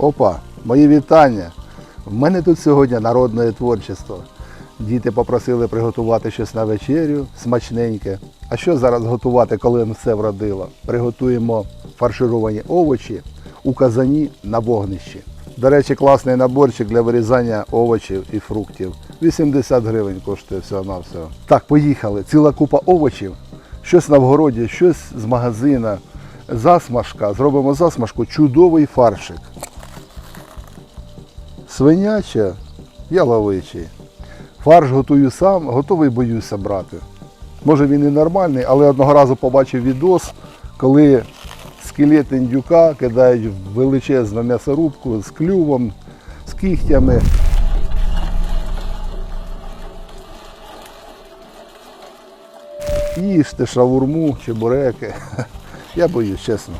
Опа, мої вітання. В мене тут сьогодні народне творчество. Діти попросили приготувати щось на вечерю, смачненьке. А що зараз готувати, коли все вродило? Приготуємо фаршировані овочі у казані на вогнищі. До речі, класний наборчик для вирізання овочів і фруктів. 80 гривень коштує всього на всього. Так, поїхали. Ціла купа овочів. Щось на вгороді, щось з магазина. Засмажка. Зробимо засмажку. Чудовий фаршик. Свиняча, яловичий. Фарш готую сам, готовий боюся брати. Може він і нормальний, але одного разу побачив відос, коли скелет індюка кидають в величезну м'ясорубку з клювом, з кігтями. Їжте шавурму, чебуреки. Я боюсь, чесно.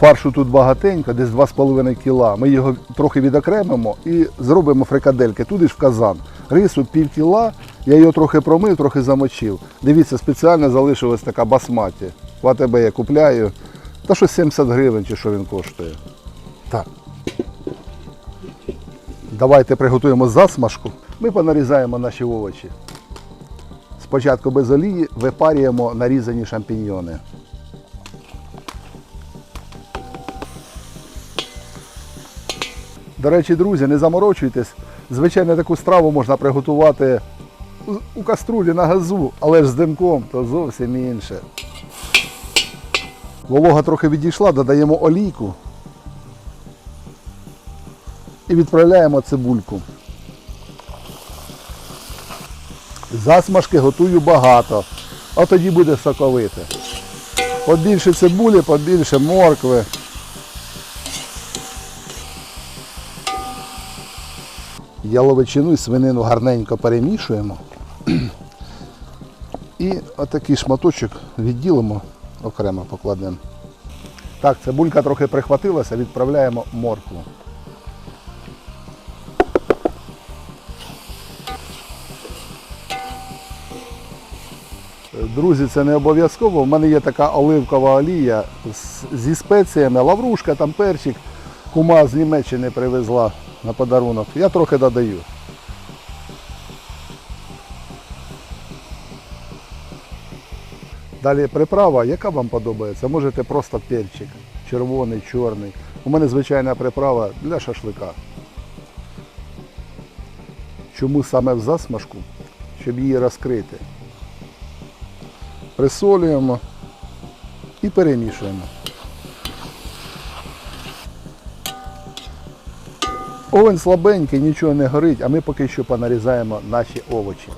Фаршу тут багатенько, десь 2,5 кіла. Ми його трохи відокремимо і зробимо фрикадельки. Туди ж в казан. Рису пів кіла, я його трохи промив, трохи замочив. Дивіться, спеціально залишилась така басматі. В АТБ я купляю. Та що 70 гривень чи що він коштує. Так. Давайте приготуємо засмажку. Ми понарізаємо наші овочі. Спочатку без олії випарюємо нарізані шампіньйони. До речі, друзі, не заморочуйтесь. Звичайно, таку страву можна приготувати у- каструлі на газу, але ж з димком то зовсім інше. Волога трохи відійшла, додаємо олійку і відправляємо цибульку. Засмажки готую багато, а тоді буде соковите. Побільше цибулі, побільше моркви. Яловичину і свинину гарненько перемішуємо. І отакий шматочок відділимо, окремо покладемо. Так, цибулька трохи прихватилася, відправляємо моркву. Друзі, це не обов'язково. У мене є така оливкова олія зі спеціями, лаврушка, там перчик. Кума з Німеччини привезла на подарунок. Я трохи додаю. Далі приправа, яка вам подобається? Можете просто перчик, червоний, чорний. У мене звичайна приправа для шашлика. Чому саме в засмажку? Щоб її розкрити. Присолюємо і перемішуємо. Овен слабенький, нічого не горить, а ми поки що понарізаємо наші овочі.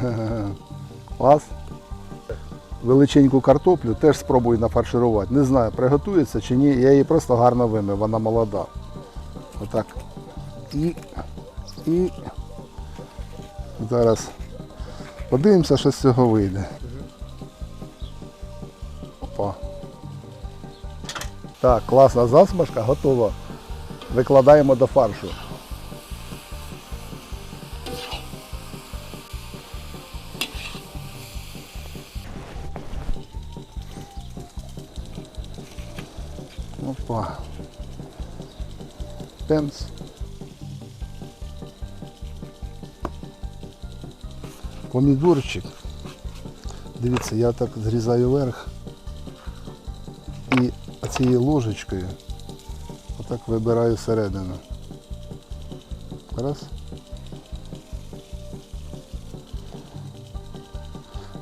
Клас. Величеньку картоплю теж спробую нафарширувати. Не знаю, приготується чи ні. Я її просто гарно вимив, вона молода. Отак. І, і зараз подивимося, що з цього вийде. Опа. Так, класна засмажка, готова. Викладаємо до фаршу. Опа. Пенс. Помідорчик. Дивіться, я так зрізаю верх і цією ложечкою отак вибираю середину. Раз.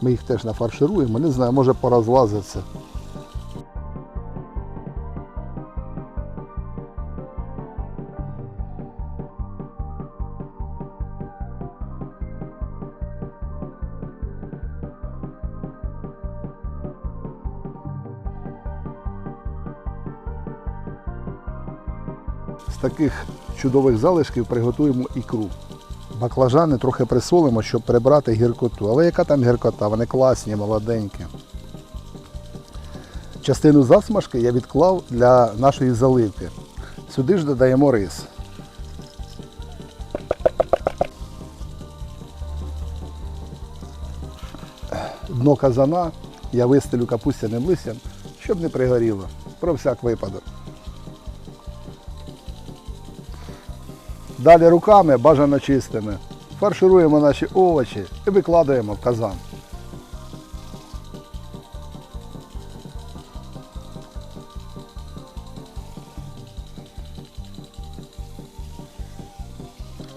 Ми їх теж нафаршируємо, не знаю, може порозлазиться. таких чудових залишків приготуємо ікру. Баклажани трохи присолимо, щоб прибрати гіркоту. Але яка там гіркота? Вони класні, молоденькі. Частину засмажки я відклав для нашої заливки. Сюди ж додаємо рис. Дно казана я вистелю капустяним листям, щоб не пригоріло. Про всяк випадок. Далі руками бажано чистими. Фаршируємо наші овочі і викладаємо в казан.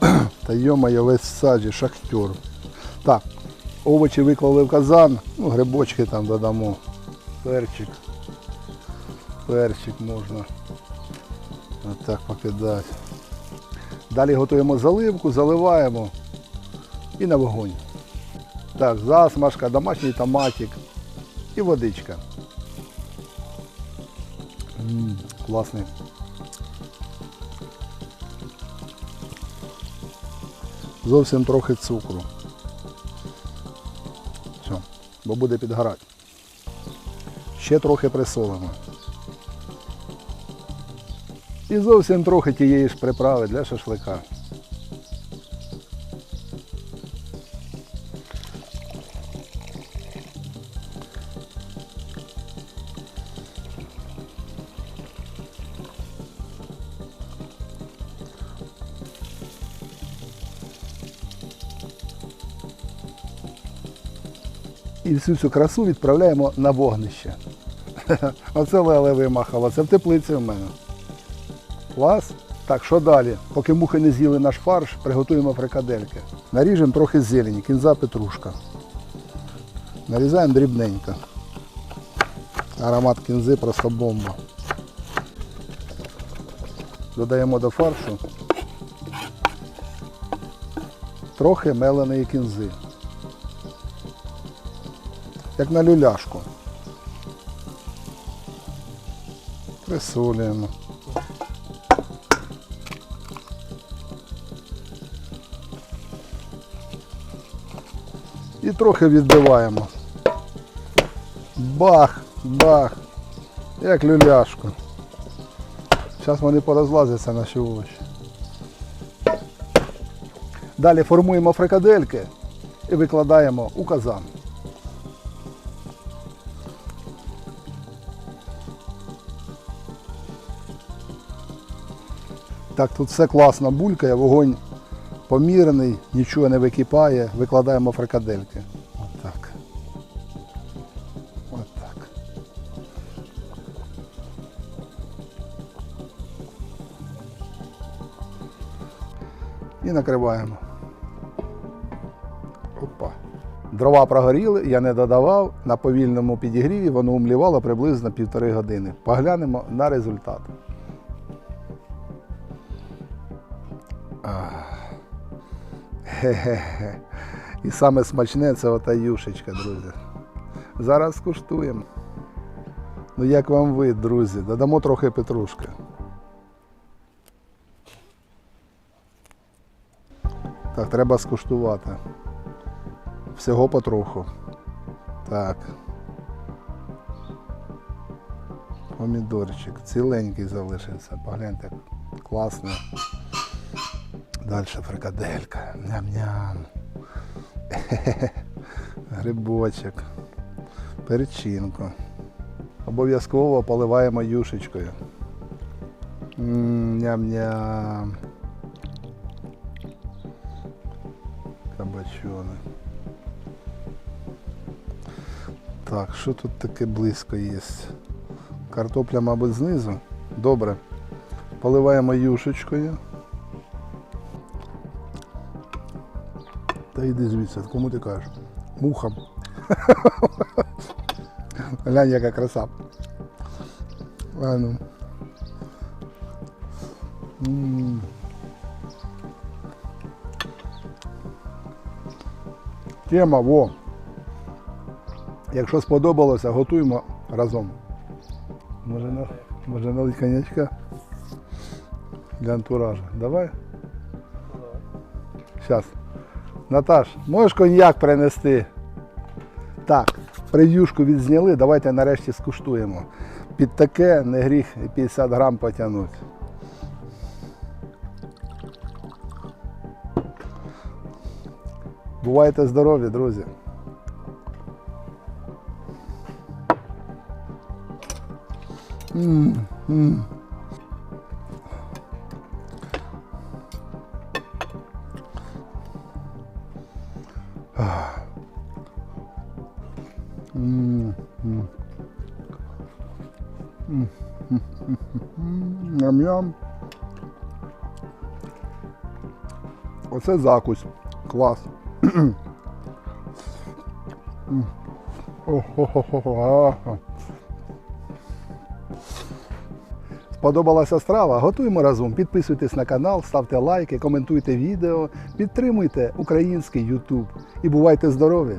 Та йомає весь саджі, шахтер. Так, овочі виклали в казан, ну, грибочки там додамо. Перчик. Перчик можна. Отак покидати. Далі готуємо заливку, заливаємо і на вогонь. Так, засмажка, домашній томатик і водичка. М, класний. Зовсім трохи цукру. Все, бо буде підгорати. Ще трохи присолимо. І зовсім трохи тієї ж приправи для шашлика. І всю цю красу відправляємо на вогнище. Оце Леле вимахала, це в теплиці в мене. Клас. Так, що далі? Поки мухи не з'їли наш фарш, приготуємо фрикадельки. Наріжемо трохи зелені, кінза петрушка. Нарізаємо дрібненько. Аромат кінзи просто бомба. Додаємо до фаршу трохи меленої кінзи. Як на люляшку. Присолюємо. І трохи відбиваємо. Бах, бах, як люляшку. Зараз вони порозлазяться наші овочі. Далі формуємо фрикадельки і викладаємо у казан. Так, тут все класно булькає, вогонь помірений, нічого не википає, викладаємо фрикадельки. Отак. Отак. І накриваємо. Опа. Дрова прогоріли, я не додавав. На повільному підігріві воно умлівало приблизно півтори години. Поглянемо на результат. Хе-хе-хе. І саме смачне це ота юшечка, друзі. Зараз скуштуємо. Ну як вам вид, друзі? Додамо трохи петрушки. Так, треба скуштувати. Всього потроху. Так. Помідорчик. Ціленький залишився. Погляньте, класно. Далі фрикаделька. Ням-ням. Грибочок. Перчинку. Обов'язково поливаємо юшечкою. Ням-ням. Кабачони. Так, що тут таке близько є? Картопля, мабуть, знизу. Добре. Поливаємо юшечкою. Та йди звідси, кому ти кажеш? Мухам. Глянь, яка краса. А ну. Тема, во. Якщо сподобалося, готуємо разом. Може, на, може налить коньячка? Для антуража. Давай? Зараз. Наташ, можеш коньяк принести? Так, прив'юшку відзняли, давайте нарешті скуштуємо. Під таке не гріх 50 грам потягнути. Бувайте здорові, друзі! Ммм, mm, ммм. Ням-ням. Оце закусь. Клас. О-хо-хо-хо. Сподобалася страва? Готуємо разом. Підписуйтесь на канал, ставте лайки, коментуйте відео, підтримуйте український YouTube і бувайте здорові!